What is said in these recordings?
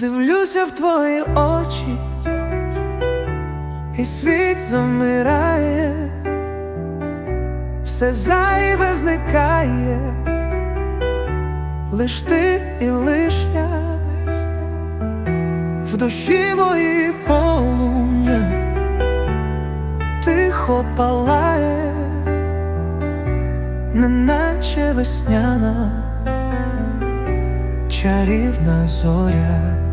Дивлюся в твої очі, і світ замирає, все зайве зникає, лиш ти і лиш я в душі моїй полум'я тихо палає, неначе весняна чарівна зоря.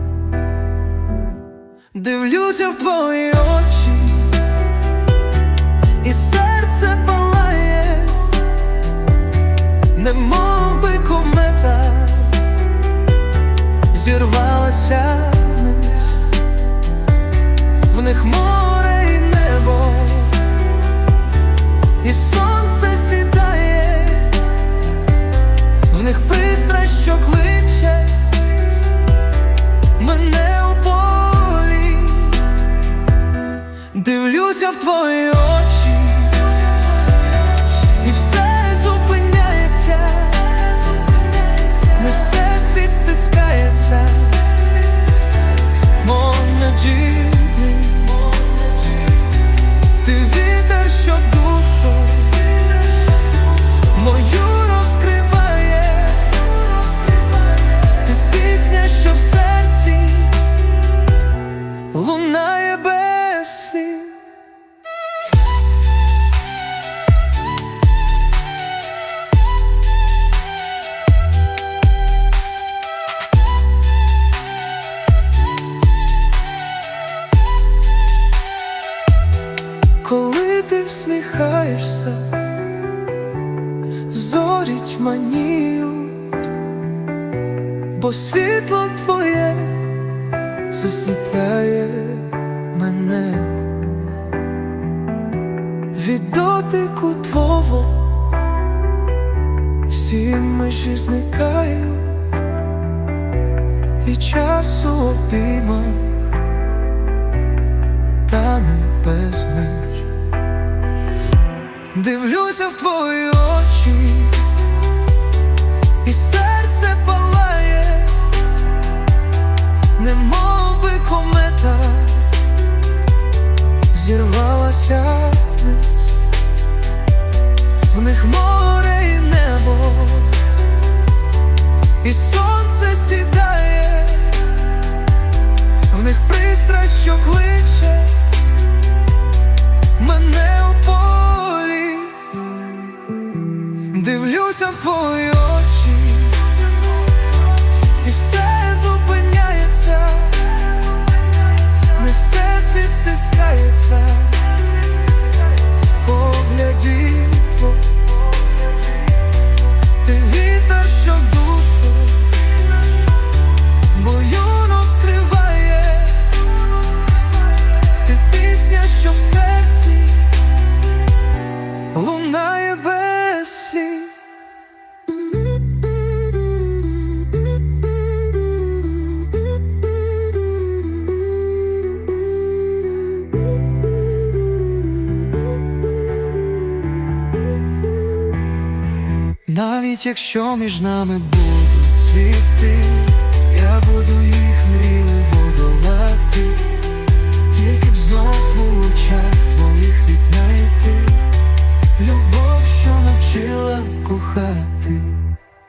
Дивлюся в твої очі, і серце палає, немов би комета, зірвалася вниз, в них море Коли ти всміхаєшся, зорі тьманіють, бо світло твоє засліпляє мене від дотику твого всі межі зникають, і час у обіймах тане без меж. Дивлюся в твої очі, і серце палає, немов би комета, зірвалася вниз, в них море і небо, і сонце сідає, в них пристрасть, що кличе дивлюся Навіть якщо між нами будуть світи, я буду їх мрійливо